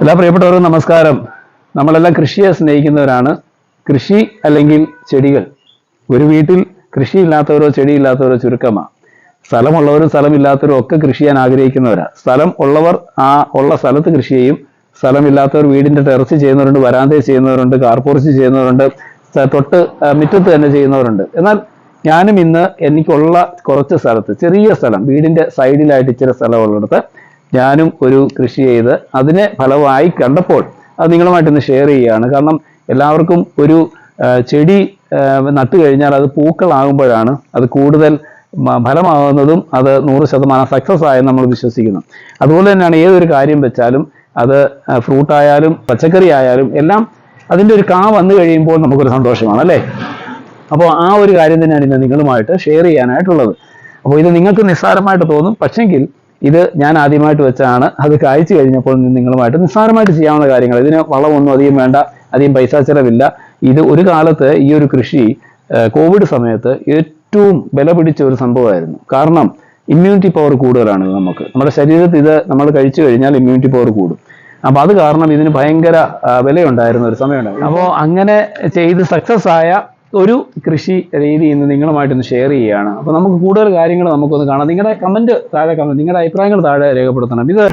എല്ലാ പ്രിയപ്പെട്ടവർക്കും നമസ്കാരം. നമ്മളെല്ലാം കൃഷിയെ സ്നേഹിക്കുന്നവരാണ്. കൃഷി അല്ലെങ്കിൽ ചെടികൾ. ഒരു വീട്ടിൽ കൃഷി ഇല്ലാത്തവരോ ചെടി ഇല്ലാത്തവരോ ചുരുക്കമാണ് സ്ഥലമുള്ളവരും സ്ഥലമില്ലാത്തവരും ഒക്കെ കൃഷി ചെയ്യാൻ ആഗ്രഹിക്കുന്നവരാണ് സ്ഥലം ഉള്ളവർ ആ ഉള്ള സ്ഥലത്ത് കൃഷി ചെയ്യും. സ്ഥലമില്ലാത്തവർ വീടിന്റെ ടെറസ് ചെയ്യുന്നവരുണ്ട് വരാന്തയിൽ ചെയ്യുന്നവരുണ്ട് കാർപോർച്ച് ചെയ്യുന്നവരുണ്ട് തൊട്ട് മിറ്റത്ത് തന്നെ ചെയ്യുന്നവരുണ്ട്. എന്നാൽ ഞാനും ഇന്ന് എനിക്കുള്ള കുറച്ച് സ്ഥലത്ത് ചെറിയ സ്ഥലം വീടിന്റെ സൈഡിലായിട്ട് ഇച്ചിരി സ്ഥലമുള്ളിടത്ത് ഞാനും ഒരു കൃഷി ചെയ്ത് അതിനെ ഫലമായി കണ്ടപ്പോൾ അത് നിങ്ങളുമായിട്ട് ഇന്ന് ഷെയർ ചെയ്യുകയാണ്. കാരണം എല്ലാവർക്കും ഒരു ചെടി നട്ടു കഴിഞ്ഞാൽ അത് പൂക്കളാകുമ്പോഴാണ് അത് കൂടുതൽ ഫലമാകുന്നതും അത് നൂറ് ശതമാനം സക്സസ് ആയെന്ന് നമ്മൾ വിശ്വസിക്കുന്നു. അതുപോലെ തന്നെയാണ് ഏതൊരു കാര്യം വെച്ചാലും അത് ഫ്രൂട്ട് ആയാലും പച്ചക്കറി ആയാലും എല്ലാം അതിന്റെ ഒരു കാ വന്നു കഴിയുമ്പോൾ നമുക്കൊരു സന്തോഷമാണ് അല്ലേ? അപ്പോൾ ആ ഒരു കാര്യം തന്നെയാണ് ഇന്ന് നിങ്ങളുമായിട്ട് ഷെയർ ചെയ്യാനായിട്ടുള്ളത്. അപ്പോൾ ഇത് നിങ്ങൾക്ക് നിസ്സാരമായിട്ട് തോന്നും. പക്ഷെങ്കിൽ ഇത് ഞാൻ ആദ്യമായിട്ട് വെച്ചാണ്. അത് കായ്ച്ചു കഴിഞ്ഞപ്പോൾ നിങ്ങളുമായിട്ട് നിസ്സാരമായിട്ട് ചെയ്യാവുന്ന കാര്യങ്ങൾ. ഇതിന് വളമൊന്നും അധികം വേണ്ട അധികം പൈസ ചെലവില്ല. ഇത് ഒരു കാലത്ത് ഈ ഒരു കൃഷി കോവിഡ് സമയത്ത് ഏറ്റവും വില പിടിച്ച ഒരു സംഭവമായിരുന്നു. കാരണം ഇമ്മ്യൂണിറ്റി പവർ കൂടുതലാണ് നമുക്ക്. നമ്മുടെ ശരീരത്തിൽ ഇത് നമ്മൾ കഴിച്ചു കഴിഞ്ഞാൽ ഇമ്മ്യൂണിറ്റി പവർ കൂടും. അപ്പൊ അത് കാരണം ഇതിന് ഭയങ്കര വിലയുണ്ടായിരുന്ന ഒരു സമയമുണ്ടായിരുന്നു. അപ്പോൾ അങ്ങനെ ചെയ്ത് സക്സസ് ആയ ഒരു കൃഷി രീതി ഇന്ന് നിങ്ങളുമായിട്ടൊന്ന് ഷെയർ ചെയ്യുകയാണ്. അപ്പോൾ നമുക്ക് കൂടുതൽ കാര്യങ്ങൾ നമുക്കൊന്ന് കാണാം. നിങ്ങളുടെ കമന്റ് താഴെ കമന്റ് നിങ്ങളുടെ അഭിപ്രായങ്ങൾ താഴെ രേഖപ്പെടുത്തണം. ഇത്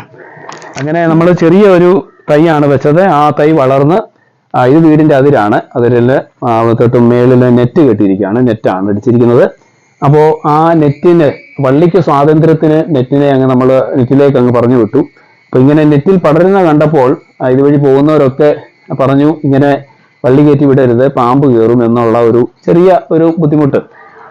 അങ്ങനെ നമ്മൾ ചെറിയ ഒരു തൈയാണ് വെച്ചത്. ആ തൈ വളർന്ന് ഇത് വീടിന്റെ അതിരാണ്. അതിരിൽ തൊട്ട് മേളിൽ നെറ്റ് കെട്ടിയിരിക്കുകയാണ്. നെറ്റാണ് അടിച്ചിരിക്കുന്നത് അപ്പോൾ ആ നെറ്റിന് വള്ളിക്ക് സ്വാതന്ത്ര്യത്തിന് നെറ്റിനെ അങ്ങ് നമ്മൾ നെറ്റിലേക്ക് അങ്ങ് പറഞ്ഞു വിട്ടു. അപ്പോൾ ഇങ്ങനെ നെറ്റിൽ പടരുന്ന കണ്ടപ്പോൾ ഇതുവഴി പോകുന്നവരൊക്കെ പറഞ്ഞു ഇങ്ങനെ വള്ളി കയറ്റി വിടരുത് പാമ്പ് കയറും എന്നുള്ള ഒരു ചെറിയ ഒരു ബുദ്ധിമുട്ട്.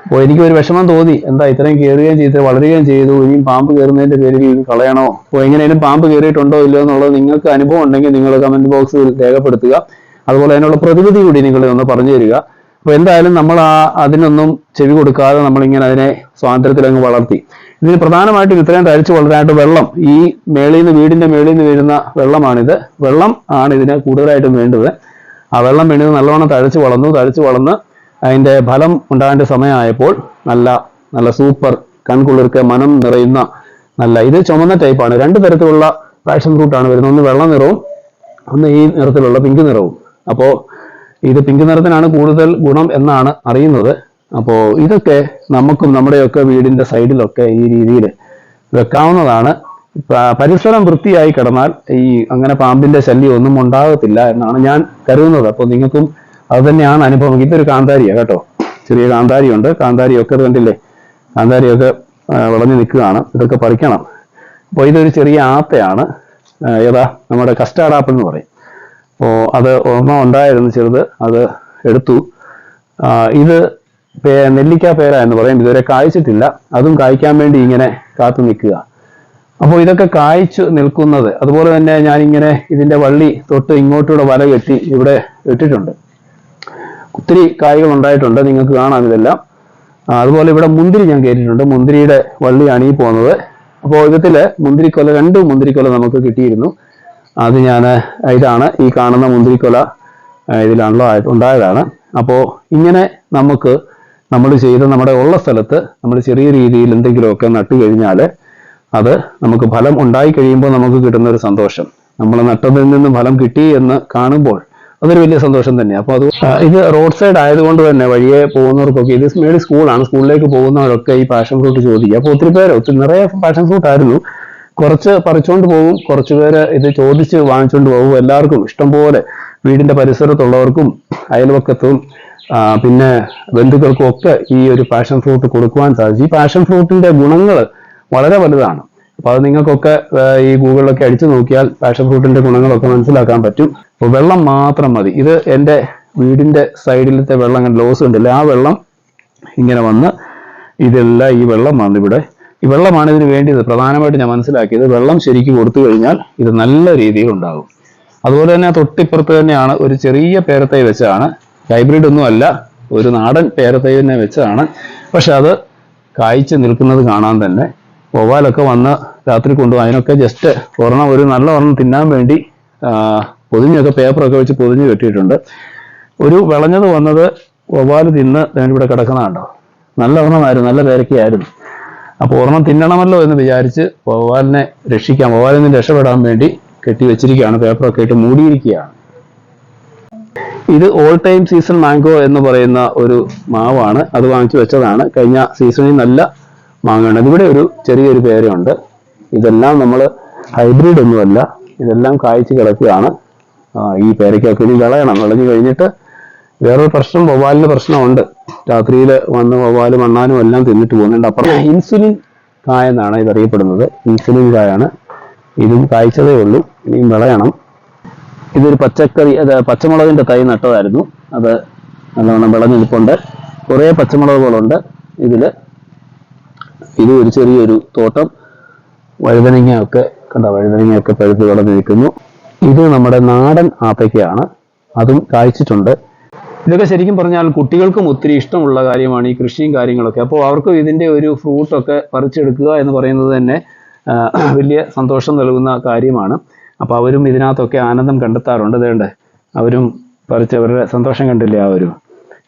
അപ്പോൾ എനിക്ക് ഒരു വിഷമം തോന്നി. എന്താ ഇത്രയും കയറുകയും ചെയ്ത് വളരുകയും ചെയ്തു ഇനിയും പാമ്പ് കയറുന്നതിന്റെ പേരിൽ ഇത് കളയണോ? അപ്പോൾ എങ്ങനെയും പാമ്പ് കയറിയിട്ടുണ്ടോ ഇല്ലയോ എന്നുള്ളത് നിങ്ങൾക്ക് അനുഭവം ഉണ്ടെങ്കിൽ നിങ്ങൾ കമന്റ് ബോക്സിൽ രേഖപ്പെടുത്തുക. അതുപോലെ അതിനുള്ള പ്രതിവിധി കൂടി നിങ്ങൾ ഒന്ന് പറഞ്ഞു തരിക. അപ്പോൾ എന്തായാലും നമ്മൾ ആ അതിനൊന്നും ചെവി കൊടുക്കാതെ നമ്മളിങ്ങനെ അതിനെ സ്വാതന്ത്ര്യത്തിൽ അങ്ങ് വളർത്തി. ഇതിന് പ്രധാനമായിട്ടും ഇത്രയും തരിച്ചു വളരാനായിട്ട് വെള്ളം ഈ മേളിൽ നിന്ന് വീടിന്റെ മേളിൽ നിന്ന് വരുന്ന വെള്ളമാണിത്. വെള്ളം ആണ് ഇതിന് കൂടുതലായിട്ടും വേണ്ടത്. ആ വെള്ളം വീണത് നല്ലവണ്ണം തഴച്ച് വളർന്നു തഴച്ച് വളർന്ന് അതിന്റെ ഫലം ഉണ്ടാകേണ്ട സമയമായപ്പോൾ നല്ല നല്ല സൂപ്പർ കൺകുളിർക്ക് മനം നിറയുന്ന നല്ല ഇത് ചുമന്ന ടൈപ്പാണ് രണ്ട് തരത്തിലുള്ള പാഷൻ ഫ്രൂട്ടാണ് വരുന്നത്. ഒന്ന് വെള്ള നിറവും ഒന്ന് ഈ നിറത്തിലുള്ള പിങ്ക് നിറവും. അപ്പോൾ ഇത് പിങ്ക് നിറത്തിനാണ് കൂടുതൽ ഗുണം എന്നാണ് അറിയുന്നത്. അപ്പോൾ ഇതൊക്കെ നമുക്കും നമ്മുടെയൊക്കെ വീടിന്റെ സൈഡിലൊക്കെ ഈ രീതിയിൽ വെക്കാവുന്നതാണ്. പരിസരം വൃത്തിയായി കിടന്നാൽ ഈ അങ്ങനെ പാമ്പിന്റെ ശല്യം ഒന്നും ഉണ്ടാകത്തില്ല എന്നാണ് ഞാൻ കരുതുന്നത്. അപ്പോൾ നിങ്ങൾക്കും അത് തന്നെയാണ് അനുഭവം. ഇതൊരു കാന്താരിയാണ് കേട്ടോ. ചെറിയ കാന്താരിയുണ്ട്. കാന്താരിയൊക്കെ കണ്ടില്ലേ? കാന്താരിയൊക്കെ വിളഞ്ഞു നിൽക്കുകയാണ്. ഇതൊക്കെ പറിക്കണം. അപ്പോൾ ഇതൊരു ചെറിയ ആത്തയാണ്. ഏതാ? നമ്മുടെ കസ്റ്റാർഡ് ആപ്പിൾ എന്ന് പറയും. അപ്പോൾ അത് ഒരെണ്ണം ഉണ്ടായിരുന്നു ചെറുത്. അത് എടുത്തു. ഇത് നെല്ലിക്ക പേര എന്ന് പറയും. ഇതുവരെ കായ്ച്ചിട്ടില്ല. അതും കായ്ക്കാൻ വേണ്ടി ഇങ്ങനെ കാത്തു നിൽക്കുക. അപ്പോൾ ഇതൊക്കെ കായ്ച്ചു നിൽക്കുന്നത്. അതുപോലെ തന്നെ ഞാനിങ്ങനെ ഇതിന്റെ വള്ളി തൊട്ട് ഇങ്ങോട്ടൂടെ വല കെട്ടി ഇവിടെ ഇട്ടിട്ടുണ്ട്. ഒത്തിരി കായ്കൾ ഉണ്ടായിട്ടുണ്ട്. നിങ്ങൾക്ക് കാണാം ഇതെല്ലാം. അതുപോലെ ഇവിടെ മുന്തിരി ഞാൻ കയറ്റിയിട്ടുണ്ട് മുന്തിരിയുടെ വള്ളിയാണ് ഈ പോകുന്നത്. അപ്പോൾ ഇതിൽ മുന്തിരിക്കൊല രണ്ട് മുന്തിരിക്കൊല നമുക്ക് കിട്ടിയിരുന്നു. അത് ഞാൻ ഇതാണ് ഈ കാണുന്ന മുന്തിരിക്കൊല ഇതിലാണല്ലോ ഉണ്ടായതാണ്. അപ്പോൾ ഇങ്ങനെ നമുക്ക് നമ്മൾ ചെയ്ത് നമ്മുടെ ഉള്ള സ്ഥലത്ത് നമ്മൾ ചെറിയ രീതിയിൽ എന്തെങ്കിലുമൊക്കെ നട്ടു കഴിഞ്ഞാൽ അത് നമുക്ക് ഫലം ഉണ്ടായി കഴിയുമ്പോൾ നമുക്ക് കിട്ടുന്ന ഒരു സന്തോഷം. നമ്മൾ നട്ടതിൽ നിന്ന് ഫലം കിട്ടി എന്ന് കാണുമ്പോൾ അതൊരു വലിയ സന്തോഷം തന്നെയാണ് അപ്പോൾ അത് ഇത് റോഡ് സൈഡ് ആയതുകൊണ്ട് തന്നെ വഴിയെ പോകുന്നവർക്കൊക്കെ ഇത് മേടി സ്കൂളാണ് സ്കൂളിലേക്ക് പോകുന്നവരൊക്കെ ഈ പാഷൻ ഫ്രൂട്ട് ചോദിക്കുക അപ്പോൾ ഒത്തിരി പേര് ഒത്തിരി നിറയെ പാഷൻ ഫ്രൂട്ട് ആയിരുന്നു. കുറച്ച് പറിച്ചുകൊണ്ട് പോകും കുറച്ച് പേര് ഇത് ചോദിച്ച് വാങ്ങിച്ചുകൊണ്ട് പോകും എല്ലാവർക്കും. ഇഷ്ടംപോലെ വീടിന്റെ പരിസരത്തുള്ളവർക്കും അയൽവക്കത്തും പിന്നെ ബന്ധുക്കൾക്കും ഒക്കെ ഈ ഒരു പാഷൻ ഫ്രൂട്ട് കൊടുക്കുവാൻ സാധിച്ചു. ഈ പാഷൻ ഫ്രൂട്ടിന്റെ ഗുണങ്ങൾ വളരെ വലുതാണ്. അപ്പൊ അത് നിങ്ങൾക്കൊക്കെ ഈ ഗൂഗിളിലൊക്കെ അടിച്ചു നോക്കിയാൽ പാഷൻ ഫ്രൂട്ടിന്റെ ഗുണങ്ങളൊക്കെ മനസ്സിലാക്കാൻ പറ്റും. അപ്പോൾ വെള്ളം മാത്രം മതി. ഇത് എന്റെ വീടിന്റെ സൈഡിലത്തെ വെള്ളം ലോസ് ഉണ്ടല്ലോ ആ വെള്ളം ഇങ്ങനെ വന്ന് ഇതെല്ലാം ഈ വെള്ളം വന്ന് ഇവിടെ. ഈ വെള്ളമാണ് ഇതിന് വേണ്ടിയത്. പ്രധാനമായിട്ട് ഞാൻ മനസ്സിലാക്കിയത് വെള്ളം ശരിക്കും കൊടുത്തു കഴിഞ്ഞാൽ ഇത് നല്ല രീതിയിൽ ഉണ്ടാകും. അതുപോലെ തന്നെ തൊട്ടിപ്പുറത്ത് തന്നെയാണ് ഒരു ചെറിയ പേരത്തൈ വെച്ചാണ്. ഹൈബ്രിഡ് ഒന്നും അല്ല. ഒരു നാടൻ പേരത്തൈ തന്നെ വെച്ചാണ്. പക്ഷെ അത് കായ്ച്ചു നിൽക്കുന്നത് കാണാൻ തന്നെ വവ്വാലൊക്കെ വന്ന് രാത്രി കൊണ്ടുപോകും. അതിനൊക്കെ ജസ്റ്റ് ഒരെണ്ണം ഒരു നല്ല ഒരെണ്ണം തിന്നാൻ വേണ്ടി പൊതിഞ്ഞൊക്കെ പേപ്പറൊക്കെ വെച്ച് പൊതിഞ്ഞ് കെട്ടിയിട്ടുണ്ട്. ഒരു വിളഞ്ഞത് വന്നത് വവ്വാൽ തിന്ന് ഇവിടെ കിടക്കുന്നതാണ്ടോ നല്ല ഒരെണ്ണമായിരുന്നു നല്ല പേരക്കയായിരുന്നു. അപ്പോൾ ഒരെണ്ണം തിന്നണമല്ലോ എന്ന് വിചാരിച്ച് വവ്വാലിനെ രക്ഷിക്കാം. വവ്വാലിൽ നിന്ന് രക്ഷപ്പെടാൻ വേണ്ടി കെട്ടി വെച്ചിരിക്കുകയാണ്. പേപ്പറൊക്കെ ഇട്ട് മൂടിയിരിക്കുകയാണ്. ഇത് ഓൾ ടൈം സീസൺ മാംഗോ എന്ന് പറയുന്ന ഒരു മാവാണ്. അത് വാങ്ങിച്ചു വെച്ചതാണ്. കഴിഞ്ഞ സീസണിൽ നല്ല മാങ്ങയാണ് ഇവിടെ ഒരു ചെറിയൊരു പേരയുണ്ട്. ഇതെല്ലാം നമ്മൾ ഹൈബ്രിഡ് ഒന്നുമല്ല. ഇതെല്ലാം കായ്ച്ചു കിടക്കുകയാണ്. ഈ പേരയ്ക്കൊക്കെ ഇനി വിളയണം. വിളഞ്ഞു കഴിഞ്ഞിട്ട് വേറൊരു പ്രശ്നം വവ്വാലിന്റെ പ്രശ്നമുണ്ട്. രാത്രിയിൽ വന്ന് വവ്വാലും മണ്ണാനും എല്ലാം തിന്നിട്ട് പോകുന്നുണ്ട്. അപ്പുറം ഇൻസുലിൻ കായ എന്നാണ് ഇത് അറിയപ്പെടുന്നത് ഇൻസുലിൻ കായാണ്. ഇതും കായ്ച്ചതേ ഉള്ളൂ. ഇനിയും വിളയണം. ഇതൊരു പച്ചക്കറി അത് പച്ചമുളകിന്റെ തൈ നട്ടതായിരുന്നു. അത് നല്ലവണ്ണം വിളഞ്ഞിരിപ്പുണ്ട് കുറേ പച്ചമുളകുകളുണ്ട് ഇതിൽ. ഇത് ഒരു ചെറിയൊരു തോട്ടം. വഴുതനങ്ങ ഒക്കെ കണ്ട? വഴുതനങ്ങ ഒക്കെ പഴുത്ത് കടന്നു നിൽക്കുന്നു ഇത് നമ്മുടെ നാടൻ ആപ്പയ്ക്കയാണ് അതും കായ്ച്ചിട്ടുണ്ട്. ഇതൊക്കെ ശരിക്കും പറഞ്ഞാൽ കുട്ടികൾക്കും ഒത്തിരി ഇഷ്ടമുള്ള കാര്യമാണ് ഈ കൃഷിയും കാര്യങ്ങളൊക്കെ. അപ്പോൾ അവർക്കും ഇതിന്റെ ഒരു ഫ്രൂട്ടൊക്കെ പറിച്ചെടുക്കുക എന്ന് പറയുന്നത് തന്നെ വലിയ സന്തോഷം നൽകുന്ന കാര്യമാണ്. അപ്പോൾ അവരും ഇതിനകത്തൊക്കെ ആനന്ദം കണ്ടെത്താറുണ്ട്. വേണ്ടേ അവരും പറിച്ച് അവരുടെ സന്തോഷം കണ്ടില്ലേ ആ ഒരു.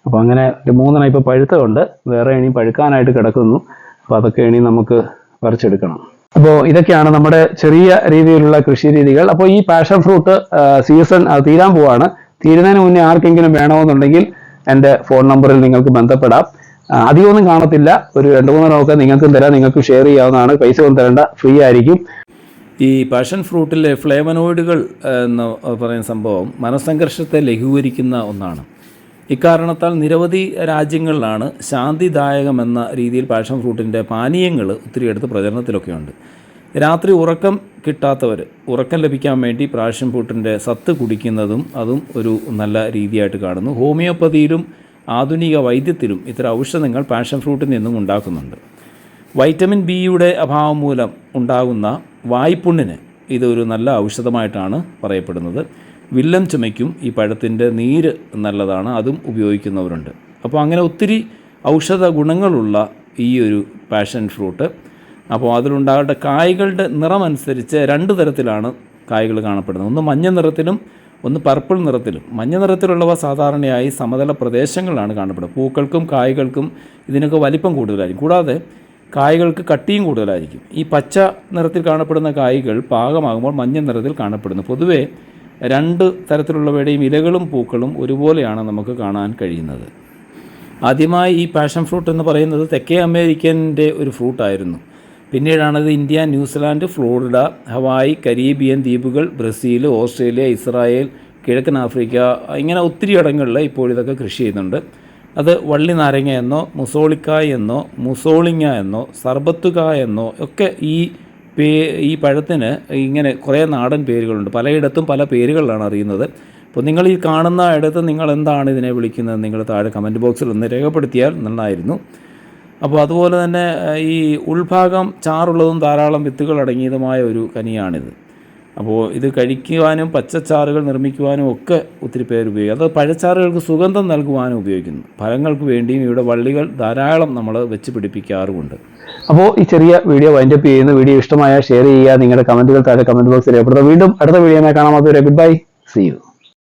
അപ്പോൾ അങ്ങനെ മൂന്നെണ്ണം ഇപ്പോൾ പഴുത്തമുണ്ട് വേറെ ഇനി പഴുക്കാനായിട്ട് കിടക്കുന്നു. അപ്പോൾ അതൊക്കെ ഇനി നമുക്ക് വരച്ചെടുക്കണം. അപ്പോൾ ഇതൊക്കെയാണ് നമ്മുടെ ചെറിയ രീതിയിലുള്ള കൃഷി രീതികൾ. അപ്പോൾ ഈ പാഷൻ ഫ്രൂട്ട് സീസൺ തീരാൻ പോവാണ്. തീരുന്നതിന് മുന്നേ ആർക്കെങ്കിലും വേണമെന്നുണ്ടെങ്കിൽ എന്റെ ഫോൺ നമ്പറിൽ നിങ്ങൾക്ക് ബന്ധപ്പെടാം. അധികമൊന്നും കാണത്തില്ല. ഒരു രണ്ട് മൂന്നെണ്ണമൊക്കെ നിങ്ങൾക്കും തരാം. നിങ്ങൾക്ക് ഷെയർ ചെയ്യാവുന്നതാണ്. പൈസ ഒന്നും തരേണ്ട. ഫ്രീ ആയിരിക്കും. ഈ പാഷൻ ഫ്രൂട്ടിലെ ഫ്ലേവനോയിഡുകൾ എന്ന് പറയുന്ന സംഭവം മനസ്സംഘർഷത്തെ ലഘൂകരിക്കുന്ന ഒന്നാണ്. ഇക്കാരണത്താൽ നിരവധി രാജ്യങ്ങളിലാണ് ശാന്തിദായകമെന്ന രീതിയിൽ പാഷൻ ഫ്രൂട്ടിന്റെ പാനീയങ്ങൾ ഒത്തിരി എടുത്ത് പ്രചരണത്തിലൊക്കെയുണ്ട്. രാത്രി ഉറക്കം കിട്ടാത്തവർ ഉറക്കം ലഭിക്കാൻ വേണ്ടി പാഷൻ ഫ്രൂട്ടിന്റെ സത്ത് കുടിക്കുന്നതും അതും ഒരു നല്ല രീതിയായിട്ട് കാണുന്നു. ഹോമിയോപ്പതിയിലും ആധുനിക വൈദ്യത്തിലും ഇത്തരം ഔഷധങ്ങൾ പാഷൻ ഫ്രൂട്ടിൽ നിന്നും ഉണ്ടാക്കുന്നുണ്ട്. വൈറ്റമിൻ ബിയുടെ അഭാവം മൂലം ഉണ്ടാകുന്ന വായ്പുണ്ണിന് ഇതൊരു നല്ല ഔഷധമായിട്ടാണ് പറയപ്പെടുന്നത്. വില്ലം ചുമയ്ക്കും ഈ പഴത്തിന്റെ നീര് നല്ലതാണ് അതും ഉപയോഗിക്കുന്നവരുണ്ട്. അപ്പോൾ അങ്ങനെ ഒത്തിരി ഔഷധ ഗുണങ്ങളുള്ള ഈ ഒരു പാഷൻ ഫ്രൂട്ട്. അപ്പോൾ അതിലുണ്ടാകേണ്ട കായ്കളുടെ നിറമനുസരിച്ച് രണ്ട് തരത്തിലാണ് കായ്കൾ കാണപ്പെടുന്നത്. ഒന്ന് മഞ്ഞ നിറത്തിലും ഒന്ന് പർപ്പിൾ നിറത്തിലും. മഞ്ഞ നിറത്തിലുള്ളവ സാധാരണയായി സമതല പ്രദേശങ്ങളിലാണ് കാണപ്പെടുന്നത്. പൂക്കൾക്കും കായ്കൾക്കും ഇതിനൊക്കെ വലിപ്പം കൂടുതലായിരിക്കും. കൂടാതെ കായ്കൾക്ക് കട്ടിയും കൂടുതലായിരിക്കും. ഈ പച്ച നിറത്തിൽ കാണപ്പെടുന്ന കായ്കൾ പാകമാകുമ്പോൾ മഞ്ഞ നിറത്തിൽ കാണപ്പെടുന്നു. പൊതുവേ രണ്ട് തരത്തിലുള്ളവയുടെയും ഇലകളും പൂക്കളും ഒരുപോലെയാണ് നമുക്ക് കാണാൻ കഴിയുന്നത്. ആദ്യമായി ഈ പാഷൻ ഫ്രൂട്ട് എന്ന് പറയുന്നത് തെക്കേ അമേരിക്കന്റെ ഒരു ഫ്രൂട്ടായിരുന്നു പിന്നീടാണത് India New Zealand Florida Hawaii Caribbean ദ്വീപുകൾ ബ്രസീൽ ഓസ്ട്രേലിയ ഇസ്രായേൽ കിഴക്കൻ ആഫ്രിക്ക ഇങ്ങനെ ഒത്തിരി ഇടങ്ങളിൽ ഇപ്പോൾ ഇതൊക്കെ കൃഷി ചെയ്യുന്നുണ്ട്. അത് വള്ളി നാരങ്ങ എന്നോ മുസോളിക്കായ് എന്നോ മുസോളിങ്ങ എന്നോ സർബത്തുക എന്നോ ഒക്കെ ഈ പേ ഈ പഴത്തിന് ഇങ്ങനെ കുറേ നാടൻ പേരുകളുണ്ട്. പലയിടത്തും പല പേരുകളിലാണ് അറിയുന്നത്. അപ്പോൾ നിങ്ങൾ ഈ കാണുന്ന ഇടത്ത് നിങ്ങൾ എന്താണ് ഇതിനെ വിളിക്കുന്നത് നിങ്ങൾ താഴെ കമന്റ് ബോക്സിൽ ഒന്ന് രേഖപ്പെടുത്തിയാൽ നന്നായിരുന്നു. അപ്പോൾ അതുപോലെ തന്നെ ഈ ഉൾഭാഗം ചാറുള്ളതും ധാരാളം വിത്തുകൾ അടങ്ങിയതുമായ ഒരു കനിയാണിത്. അപ്പോൾ ഇത് കഴിക്കുവാനും പച്ചച്ചാറുകൾ നിർമ്മിക്കുവാനും ഒക്കെ ഒത്തിരി പേര് ഉപയോഗിക്കും. അത് പഴച്ചാറുകൾക്ക് സുഗന്ധം നൽകുവാനും ഉപയോഗിക്കുന്നു. ഫലങ്ങൾക്ക് വേണ്ടിയും ഇവിടെ വള്ളികൾ ധാരാളം നമ്മൾ വെച്ച് പിടിപ്പിക്കാറുമുണ്ട്. അപ്പോൾ ഈ ചെറിയ വീഡിയോ വൈൻഡപ്പ് ചെയ്യുന്ന വീഡിയോ ഇഷ്ടമായ ഷെയർ ചെയ്യുക. നിങ്ങളുടെ കമന്റുകൾ താഴെ കമന്റ് ബോക്സിൽ രേഖപ്പെടുത്തുക വീണ്ടും അടുത്ത വീഡിയോ കാണാൻ അതുവരെ ഗുഡ് ബൈ സി യു